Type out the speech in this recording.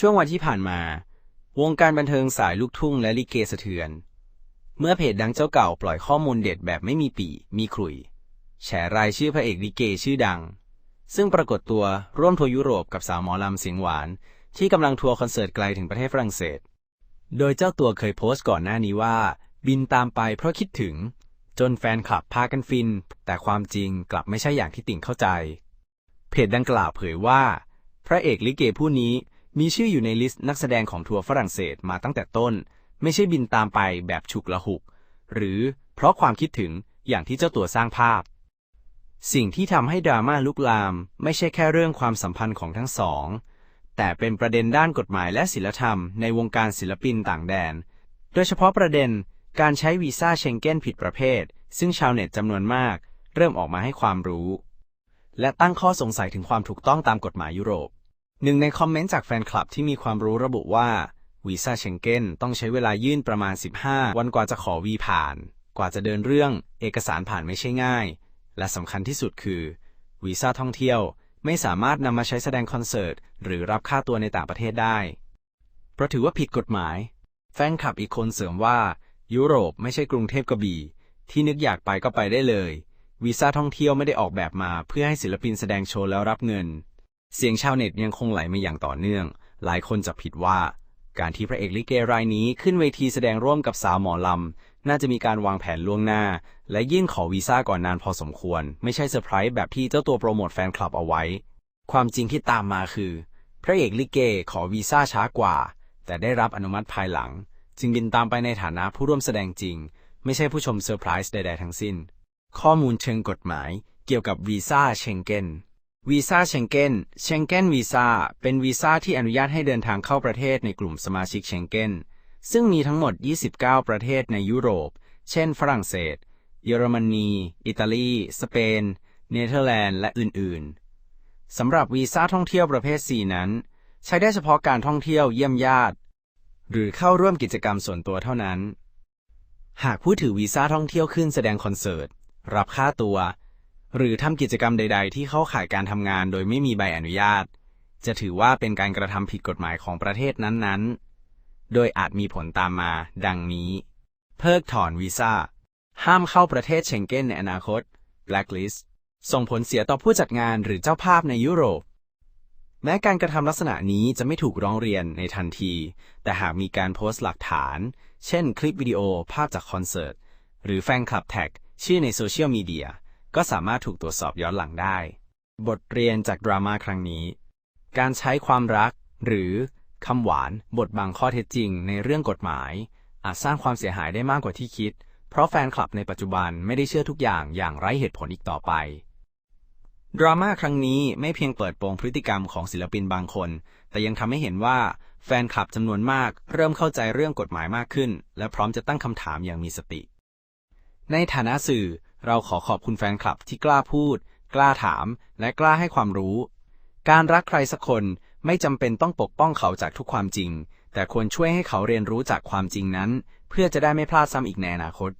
ช่วงวันที่ผ่านมา วงการบันเทิงสายลูกทุ่งและลิเกสะเทือน เมื่อเพจดังเจ้าเก่าปล่อยข้อมูลเด็ดแบบไม่มีปีมีขลุย แฉรายชื่อพระเอกลิเกชื่อดัง ซึ่งปรากฏตัวร่วมทัวร์ยุโรปกับสาวหมอลำเสียงหวาน ที่กำลังทัวร์คอนเสิร์ตไกลถึงประเทศฝรั่งเศส โดยเจ้าตัวเคยโพสต์ก่อนหน้านี้ว่า บินตามไปเพราะคิดถึง จนแฟนคลับพากันฟิน แต่ความจริงกลับไม่ใช่อย่างที่ติ่งเข้าใจ เพจดังกล่าวเผยว่า พระเอกลิเกผู้นี้ มีชื่ออยู่ในลิสต์นักแสดงของทัวร์ฝรั่งเศสมาตั้งแต่ต้น ไม่ใช่บินตามไปแบบฉุกละหุก หรือเพราะความคิดถึงอย่างที่เจ้าตัวสร้างภาพ สิ่งที่ทำให้ดราม่าลุกลาม ไม่ใช่แค่เรื่องความสัมพันธ์ของทั้งสอง แต่เป็นประเด็นด้านกฎหมายและศิลธรรมในวงการศิลปินต่างแดน โดยเฉพาะประเด็นการใช้วีซ่าเชงเก้นผิดประเภท ซึ่งชาวเน็ตจำนวนมาก เริ่มออกมาให้ความรู้ และตั้งข้อสงสัยถึงความถูกต้องตามกฎหมายยุโรป หนึ่งในคอมเมนต์จากแฟนคลับที่มีความรู้ระบุว่าวีซ่าเชงเก้นต้องใช้เวลายื่นประมาณ 15 วันกว่าจะขอวีผ่าน กว่าจะเดินเรื่อง เอกสารผ่านไม่ใช่ง่าย และสำคัญที่สุดคือวีซ่าท่องเที่ยวไม่สามารถนำมาใช้แสดงคอนเสิร์ต หรือรับค่าตัวในต่างประเทศได้ เพราะถือว่าผิดกฎหมาย แฟนคลับอีกคนเสริมว่า ยุโรปไม่ใช่กรุงเทพกระบี่ ที่นึกอยากไปก็ไปได้เลย วีซ่าท่องเที่ยวไม่ได้ออกแบบมาเพื่อให้ศิลปินแสดงโชว์แล้วรับเงิน เสียงชาวเน็ตยังคงไหลมาอย่างต่อเนื่อง หลายคนจะผิดว่า การที่พระเอกลิเกรายนี้ขึ้นเวทีแสดงร่วมกับสาวหมอลำ น่าจะมีการวางแผนล่วงหน้า และยื่นขอวีซ่าก่อนนานพอสมควร ไม่ใช่เซอร์ไพรส์แบบที่เจ้าตัวโปรโมทแฟนคลับเอาไว้ ความจริงที่ตามมาคือ พระเอกลิเกขอวีซ่าช้ากว่า แต่ได้รับอนุมัติภายหลัง จึงบินตามไปในฐานะผู้ร่วมแสดงจริง ไม่ใช่ผู้ชมเซอร์ไพรส์ใด ๆ ทั้งสิ้น ข้อมูลเชิงกฎหมาย เกี่ยวกับวีซ่าเชงเก้น วีซ่าเชงเก้นเชงเก้นวีซ่าเป็นวีซ่าที่อนุญาตให้เดินทางเข้าประเทศในกลุ่มสมาชิกเชงเก้นซึ่งมีทั้งหมด 29 ประเทศในยุโรป เช่น ฝรั่งเศส เยอรมนี อิตาลี สเปน เนเธอร์แลนด์ และอื่น ๆ สำหรับวีซ่าท่องเที่ยวประเภท 4 นั้น ใช้ได้เฉพาะการท่องเที่ยวเยี่ยมญาติ หรือเข้าร่วมกิจกรรมส่วนตัวเท่านั้น หากผู้ถือวีซ่าท่องเที่ยวขึ้นแสดงคอนเสิร์ต รับค่าตัว หรือทำกิจกรรมใด ๆ ที่เข้าข่ายการทำงานโดยไม่มีใบอนุญาต จะถือว่าเป็นการกระทำผิดกฎหมายของประเทศนั้นๆ โดยอาจมีผลตามมา ดังนี้ เพิกถอนวีซ่า ห้ามเข้าประเทศเชงเก้นในอนาคต blacklist ส่งผลเสียต่อผู้จัดงานหรือเจ้าภาพในยุโรป แม้การกระทำลักษณะนี้จะไม่ถูกร้องเรียนในทันที แต่หากมีการโพสต์หลักฐาน เช่น คลิปวิดีโอ ภาพจากคอนเสิร์ต หรือแฟนคลับแท็ก ชื่อในโซเชียลมีเดีย ก็สามารถถูกตรวจสอบย้อนหลังได้ บทเรียนจากดราม่าครั้งนี้ การใช้ความรัก หรือคำหวานบทบังข้อเท็จจริงในเรื่องกฎหมาย อาจสร้างความเสียหายได้มากกว่าที่คิด เพราะแฟนคลับในปัจจุบันไม่ได้เชื่อทุกอย่างอย่างไร้เหตุผลอีกต่อไป ดราม่าครั้งนี้ไม่เพียงเปิดโปงพฤติกรรมของศิลปินบางคน แต่ยังทำให้เห็นว่าแฟนคลับจำนวนมาก เริ่มเข้าใจเรื่องกฎหมายมากขึ้น และพร้อมจะตั้งคำถามอย่างมีสติ ในฐานะสื่อ เราขอขอบคุณแฟนคลับที่กล้าพูด กล้าถาม และกล้าให้ความรู้ การรักใครสักคนไม่จำเป็นต้องปกป้องเขาจากทุกความจริง แต่ควรช่วยให้เขาเรียนรู้จากความจริงนั้น เพื่อจะได้ไม่พลาดซ้ำอีกในอนาคต